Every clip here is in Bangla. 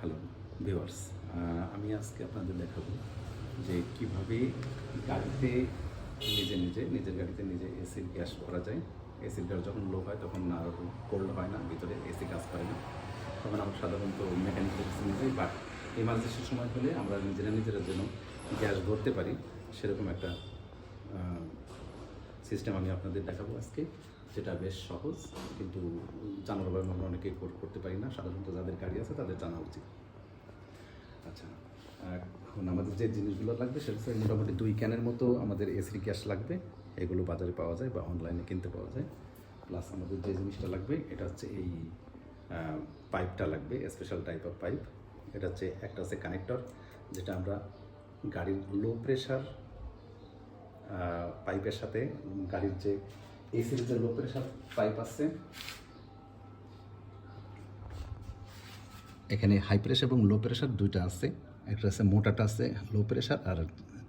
হ্যালো ভিউয়ার্স আমি আজকে আপনাদের দেখাবো যে কীভাবে গাড়িতে নিজে নিজে, নিজের গাড়িতে নিজে এসির গ্যাস করা যায়। এসির গ্যাস যখন লো হয় তখন আর কোল্ড হয় না, ভিতরে এসি কাজ করে না। তখন আমরা সাধারণত মেকানিক্যাল নিয়ে যাই বাট ইমার্জেন্সির সময় হলে আমরা নিজেরা নিজেরা যেন গ্যাস ভরতে পারি, সেরকম একটা সিস্টেম আমি আপনাদের দেখাবো আজকে। যেটা বেশ সহজ, কিন্তু জানার ব্যাপারে আমরা অনেকে কর- করতে পারি না। সাধারণত যাদের গাড়ি আছে তাদের জানা উচিত। আচ্ছা এখন আমাদের যে জিনিসগুলো লাগবে সেটা হচ্ছে মোটামুটি দুই ক্যানের মতো আমাদের এসি গ্যাস লাগবে। এগুলো বাজারে পাওয়া যায় বা অনলাইনে কিনতে পাওয়া যায়। প্লাস আমাদের যে জিনিসটা লাগবে, এটা হচ্ছে এই পাইপটা লাগবে স্পেশাল টাইপ অফ পাইপ এটা হচ্ছে একটা হচ্ছে কানেক্টর যেটা আমরা গাড়ির লো প্রেশার পাইপের সাথে গাড়ির যে এসির যে লো প্রেশার পাইপ আছে। এখানে হাই প্রেশার এবং লো প্রেশার দুইটা আছে। একটা আছে মোটাটা আছে লো প্রেশার আর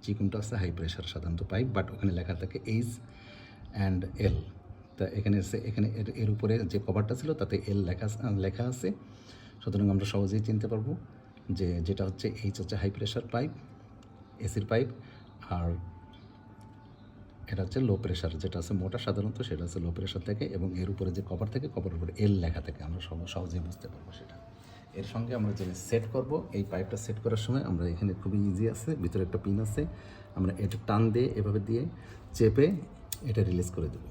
চিকুনটা আছে হাই প্রেশার সাধারণত পাইপ বাট ওখানে লেখা থাকে এইচ অ্যান্ড এল তা এখানে আছে, এখানে এর উপরে যে কভারটা ছিল, তাতে এল লেখা লেখা আছে। সুতরাং আমরা সহজেই চিনতে পারব যে যেটা হচ্ছে এইচ হচ্ছে হাই প্রেশার পাইপ এসির পাইপ আর এটা হচ্ছে লো প্রেশার যেটা আছে মোটা সাধারণত সেটা হচ্ছে লো প্রেশার থেকে এবং এর উপরে যে কভার থাকে কভারের উপরে এল লেখা থাকে, আমরা সব সহজেই বুঝতে পারব সেটা। এর সঙ্গে আমরা যে সেট করব, এই পাইপটা সেট করার সময় আমরা এখানে খুবই ইজি আছে, ভিতরে একটা পিন আছে, আমরা এটা টান দিয়ে এভাবে দিয়ে চেপে এটা রিলিজ করে দেব।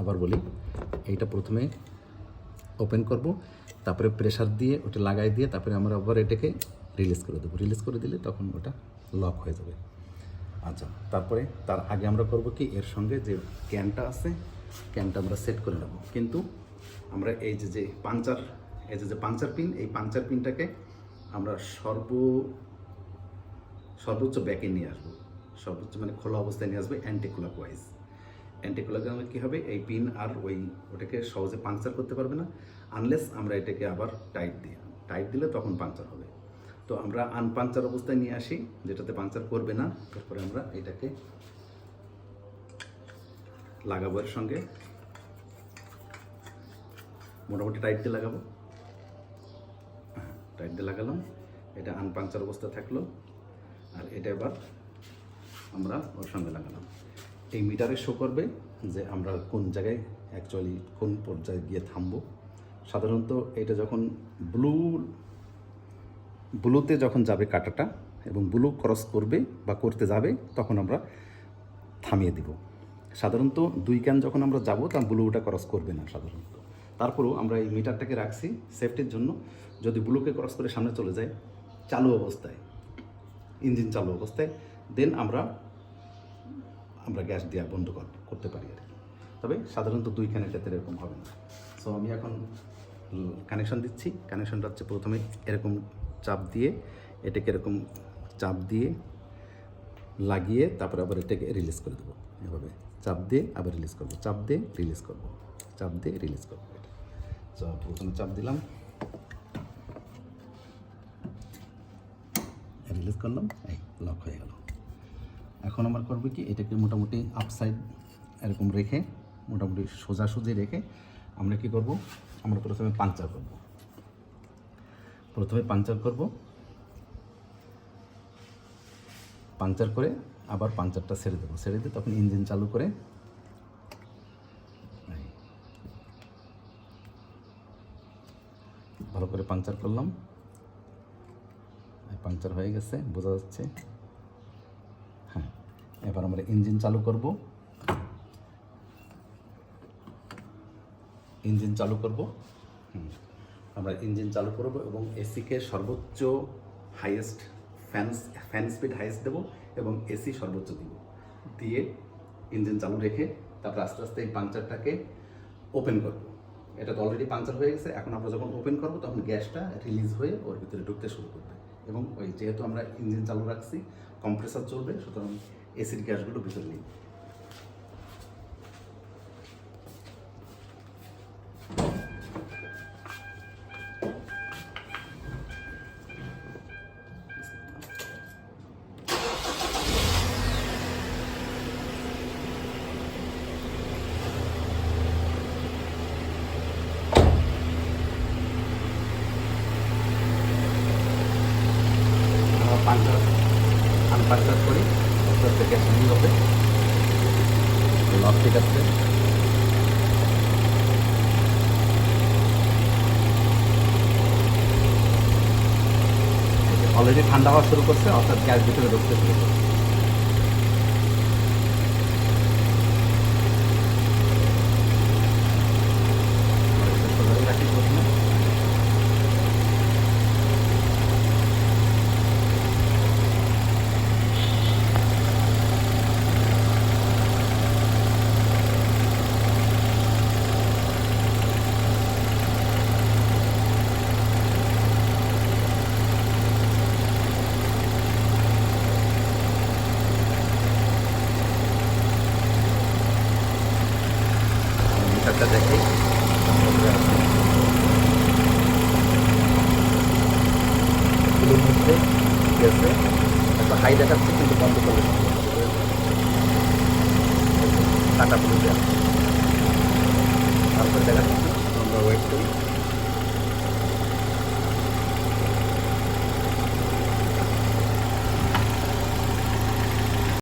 আবার বলি, এইটা প্রথমে ওপেন করব, তারপরে প্রেশার দিয়ে ওটা লাগাই দিয়ে তারপরে আমরা আবার এটাকে রিলিজ করে দেবো। রিলিজ করে দিলে তখন ওটা লক হয়ে যাবে। আচ্ছা তারপরে তার আগে আমরা করব কি? এর সঙ্গে যে ক্যানটা আছে, ক্যানটা আমরা সেট করে নেব। কিন্তু আমরা এই যে যে পাঞ্চার এই যে যে পাঞ্চার পিন এই পাঞ্চার পিনটাকে আমরা সর্ব, সর্বোচ্চ ব্যাকে নিয়ে আসব। সর্বোচ্চ মানে খোলা অবস্থায় নিয়ে আসবে anticlockwise anti clock কী হবে? এই পিন আর ওই, ওটাকে সহজে পাংচার করতে পারবে না আনলেস আমরা এটাকে আবার টাইট দিই টাইট দিলে তখন পাংচার হবে। তো আমরা আনপাংচার অবস্থায় নিয়ে আসি, যেটাতে পাংচার করবে না। তারপরে আমরা এটাকে লাগাবো এর সঙ্গে। মোটামুটি টাইট দিয়ে লাগাবো। হ্যাঁ টাইট দিয়ে লাগালাম। এটা আনপাংচার অবস্থা থাকল। আর এটা এবার আমরা ওর সঙ্গে লাগালাম। এই মিটারে শো করবে যে আমরা কোন জায়গায় অ্যাকচুয়ালি কোন পর্যায়ে গিয়ে থামবো। সাধারণত এটা যখন ব্লু ব্লুতে যখন যাবে কাটাটা এবং ব্লু ক্রস করবে বা করতে যাবে, তখন আমরা থামিয়ে দিব। সাধারণত দুই ক্যান যখন আমরা যাব, তা ব্লুটা ক্রস করবে না সাধারণত। তারপরেও আমরা এই মিটারটাকে রাখছি সেফটির জন্য। যদি ব্লুকে ক্রস করে সামনে চলে যায়, চালু অবস্থায়, ইঞ্জিন চালু অবস্থায়, দেন আমরা আমরা গ্যাস দেওয়া বন্ধ কর- করতে পারি আর কি। তবে সাধারণত দুই ক্যানের ক্ষেত্রে এরকম হবে না। সো আমি এখন কানেকশন দিচ্ছি। কানেকশনটা হচ্ছে প্রথমে এরকম চাপ দিয়ে, এটাকে এরকম চাপ দিয়ে লাগিয়ে তারপরে আবার এটাকে রিলিজ করে দেবো। এভাবে চাপ দিয়ে আবার রিলিজ করব। চাপ দিয়ে রিলিজ করব। চাপ দিয়ে রিলিজ করব এটা। তো প্রথমে চাপ দিলাম। রিলিজ করলাম। এই লক হয়ে গেল। এখন আমার করবে কি? এটাকে মোটামুটি আপসাইড এরকম রেখে, মোটামুটি সোজাসুজি রেখে আমরা কি করব? আমরা প্রথমে পাঞ্চার করব। প্রথমে পাঞ্চার করব। পাঞ্চার করে আবার পাঞ্চারটা ছেড়ে দেবো। ছেড়ে দিয়ে তখন ইঞ্জিন চালু করে। ভালো করে পাঞ্চার করলাম। পাঞ্চার হয়ে গেছে, বোঝা যাচ্ছে। হ্যাঁ এবার আমরা ইঞ্জিন চালু করব। ইঞ্জিন চালু করব। হুম। আমরা ইঞ্জিন চালু করব এবং এসিকে সর্বোচ্চ highest fan fan speed highest দেবো এবং এসি সর্বোচ্চ দিব। দিয়ে ইঞ্জিন চালু রেখে তারপর আস্তে আস্তে এই পাংচারটাকে ওপেন করব। এটা তো অলরেডি পাংচার হয়ে গেছে, এখন আমরা যখন ওপেন করব তখন গ্যাসটা রিলিজ হয়ে ওর ভিতরে ঢুকতে শুরু করবে। এবং ওই যেহেতু আমরা ইঞ্জিন চালু রাখছি কম্প্রেসার চলবে, সুতরাং এসির গ্যাসগুলো ভিতরে নেই। পাঞ্চার করি আস্তে আস্তে গ্যাস নিয়ে হবে। ঠিক আছে। অলরেডি ঠান্ডা হওয়া শুরু করছে, অর্থাৎ গ্যাস ভিতরে ঢুকতে শুরু করছে রাখি প্রথমে মিটারটা দেখি এগুলোর মধ্যে গেছে একটা হাই দেখাচ্ছে কিন্তু বন্ধ করে কাটা পুরো দেওয়া তারপরে দেখাচ্ছে। আমরা ওয়েট করি।